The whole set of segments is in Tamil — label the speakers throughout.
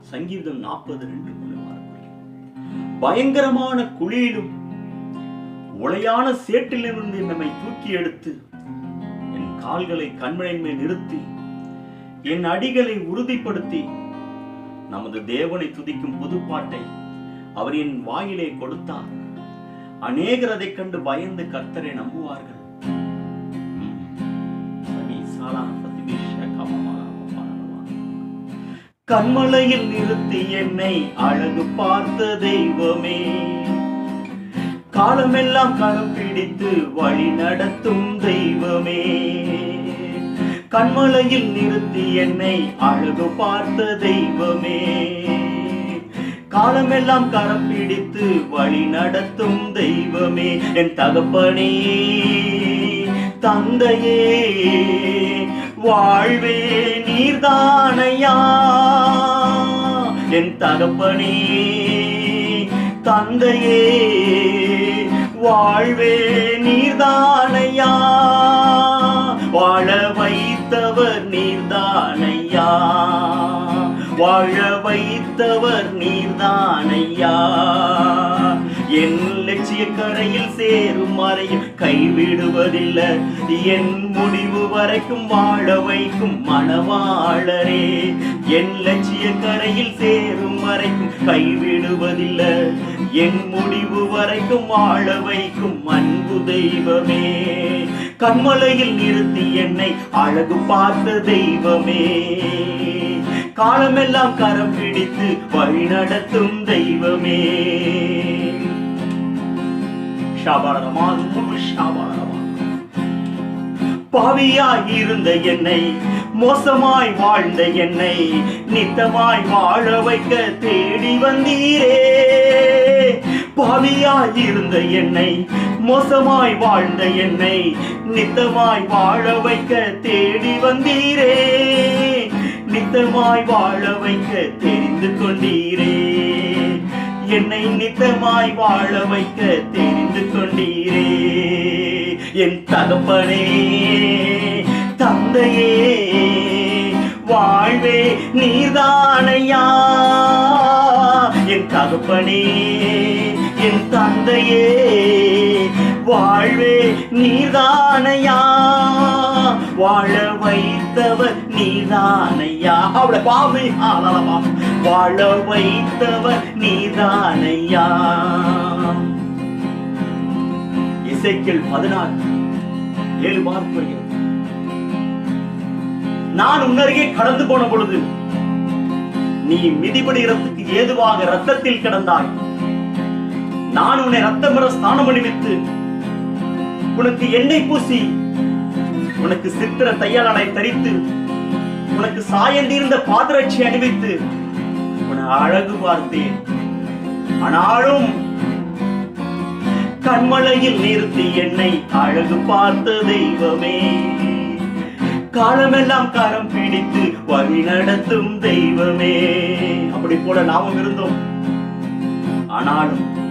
Speaker 1: சங்கீதம் நாற்பது ரெண்டு மூணு பயங்கரமான குழியிலும் உளையான சேற்றிலிருந்து நம்மை தூக்கி எடுத்து என் கால்களை கண்மணின் மேல் நிறுத்தி என் அடிகளை உறுதிப்படுத்தி நமது தேவனை துதிக்கும் புதுப்பாட்டை அவர் என் வாயிலே கொடுத்தார். அநேகர் அதைக் கண்டு பயந்து கர்த்தரை நம்புவார்கள். கண்மலையில் நிறுத்தி என்னை அழகு பார்த்த தெய்வமே. காலமெல்லாம் கரம் பிடித்து வழி நடத்தும் தெய்வமே. கண்மலையில் நிறுத்தி என்னை அழகு பார்த்த தெய்வமே. காலமெல்லாம் கரம் பிடித்து வழி நடத்தும் தெய்வமே. என் தகப்பனே தந்தையே. வாழ்வே நீர்தானையா? என் தகப்பனே தந்தையே வாழ்வே நீர்தானையா? வாழ வைத்தவர் நீர்தானையா? வாழ வைத்தவர் நீர்தானையா? என் லட்சிய கரையில் சேரும் வரையும் கைவிடுவதில்லை. என் முடிவு வரைக்கும் வாழ வைக்கும் மணவாளரே. என் லட்சிய கரையில் சேரும் வரைக்கும் கைவிடுவதில்லை. என் முடிவு வரைக்கும் வாழ வைக்கும் அன்பு தெய்வமே. கண்மலையில் நிறுத்தி என்னை அழகு பார்த்த தெய்வமே. காலமெல்லாம் கரம் பிடித்து வழி நடத்தும் தெய்வமே. ஷாபாரமா பாவியாய் இருந்த என்னை மோசமாய் வாழ்ந்த என்னை நித்தமாய் வாழ வைக்க தேடி வந்தீரே. பாவியாய் இருந்த என்னை மோசமாய் வாழ்ந்த என்னை நித்தமாய் வாழ வைக்க தேடி வந்தீரே. நித்தமாய் வாழ வைக்க தெரிந்து கொண்டீரே. என்னை நித்தமாய் வாழ வைக்க தெரிந்து கொண்டீரே. என் தகப்பனே தந்தையே வாழ்வே நீதானையா என் தகப்பனே என் தந்தையே வாழ்வே நீதானையா வாழ வைத்தவர் நீதானையா அவளை பாவை ஆளவா வாழ வைத்தவர் நீதானையா? இசைக்கில் பதினாறு ஏழு மார்க் நான் உன்னருகே கடந்து போன பொழுது நீ மிதிபடுகிறதுக்கு ஏதுவாக ரத்தத்தில் கிடந்தாய். நான் உன்னை ரத்தமர ஸ்தானம் அணிவித்து உனக்கு எண்ணெய் பூசி உனக்கு சித்திர தையலனை தரித்து உனக்கு சாயந்தீர்ந்த பாதரட்சி அணிவித்து உன அழகு பார்த்தேன். ஆனாலும் கண்மலையில் நிறுத்தி என்னை அழகு பார்த்த தெய்வமே. காலமெல்லாம் கரம் பிடித்து வழி நடத்தும் தெய்வமே. அப்படி போல நாமும் இருந்தோம். ஆனாலும்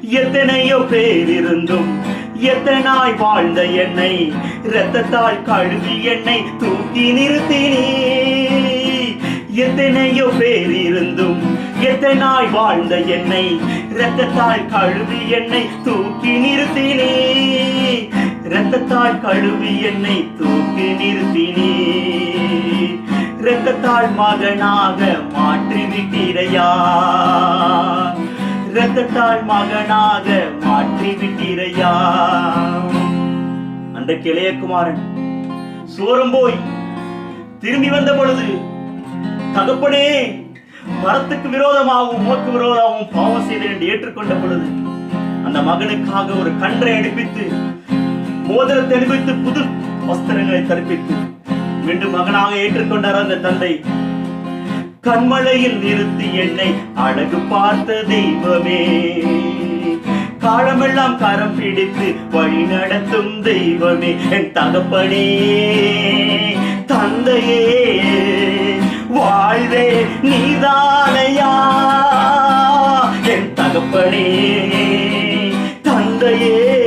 Speaker 1: எத்தனையோ பேர் இருந்தும் எத்தனாய் வாழ்ந்த என்னை இரத்தத்தால் கழுவி என்னை தூக்கி நிறுத்தினே எத்தனையோ பேர் இருந்தும் எத்தனாய் வாழ்ந்த என்னை ரத்தத்தால் கழுவி என்னை தூக்கி நிறுத்தினே. ரத்தத்தால் கழுவி என்னை தூக்கி நிறுத்தினே. ரத்தத்தால் மகனாக மாற்றி விட்டீரையா ரத்தத்தால் மகனாக மாற்றி விட்டீரையா அந்த கிளையகுமாரன் சோரம் போய் திரும்பி வந்த பொழுது தகப்பனே மரத்துக்கு விரோதமாகவும் உமக்கு விரோதமாகவும் பாவம் செய்தேன் என்று ஏற்றுக்கொண்ட பொழுது அந்த மகனுக்காக ஒரு கன்றை அனுப்பித்து மோதிரத்தை அனுப்பித்து புது வஸ்திரங்களை தரிப்பித்து மீண்டும் மகனாக ஏற்றுக்கொண்டார் அந்த தந்தை. கண்மலையில் நிறுத்தி என்னை அழகு பார்த்த தெய்வமே. காலமெல்லாம் கரம் பிடித்து வழி நடத்தும் தெய்வமே. என் தகப்பனே தந்தையே. நீதானையா? என் தகப்பனே தந்தையே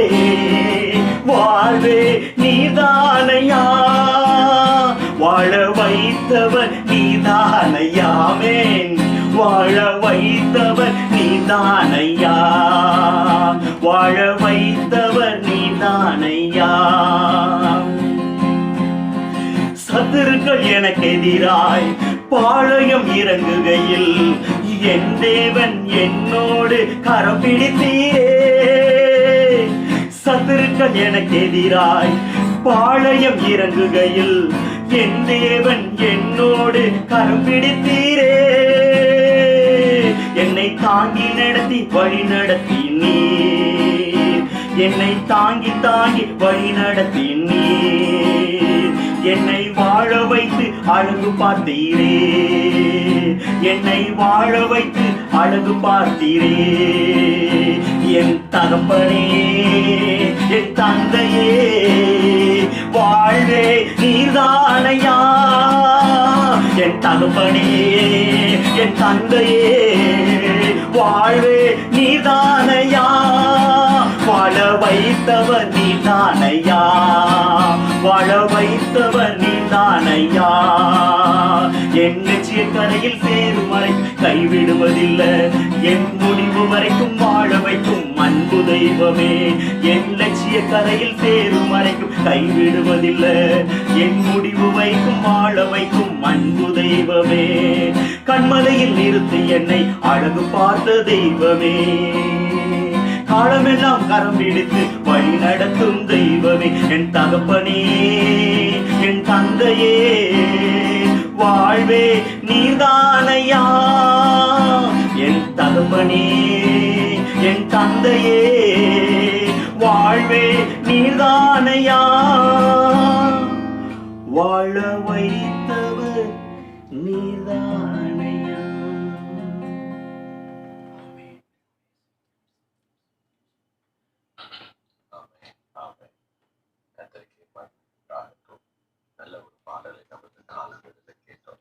Speaker 1: வாழ்வே நீதானையா? வாழ வைத்தவர் நீதானையாமேன் வாழ வைத்தவர் நீதானையா? வாழ வைத்தவர் நீதானையா? சத்துருக்கள் எனக்கு எதிராய் பாளையம் இறங்குகையில் என் தேவன் என்னோடு கரம் பிடித்தீரே. சத்துருக்கள் எனக்கு எதிராய் பாளையம் இறங்குகையில் என் தேவன் என்னோடு கரம் பிடித்தீரே. என்னை தாங்கி நடத்தி வழி நடத்தி நீ என்னை தாங்கி தாங்கி வழி நடத்தி நீ என்னை வாழ வைத்து அழகு பார்த்தீரே. என்னை வாழ வைத்து அழகு பார்த்தீரே. என் தகப்பனே என் தந்தையே வாழ்வே நீர்தானையா. என் தகப்பனே என் தந்தையே வாழ்வே நீதானையா வாழ வைத்தவர் நீதானையா வைத்தவர் நீதானையா என் லட்சிய கரையில் சேரும் வரை கைவிடுவதில்லை. என் முடிவு வரைக்கும் வாழ வைக்கும் அன்பு தெய்வமே. என் லட்சிய கரையில் சேரும் வரைக்கும் கைவிடுவதில்லை. என் முடிவு வைக்கும் வாழ வைக்கும் அன்பு தெய்வமே. கண்மலையில் நிறுத்தி என்னை அழகு பார்த்த தெய்வமே. காலமெல்லாம் கரம் பிடித்து வழி நடத்தும் தெய்வமே என் தகப்பனே என் தந்தையே வாழ்வே நீதானையா என் தகப்பனே என் தந்தையே வாழ்வே நீதானையா வாழ வைத்தவர்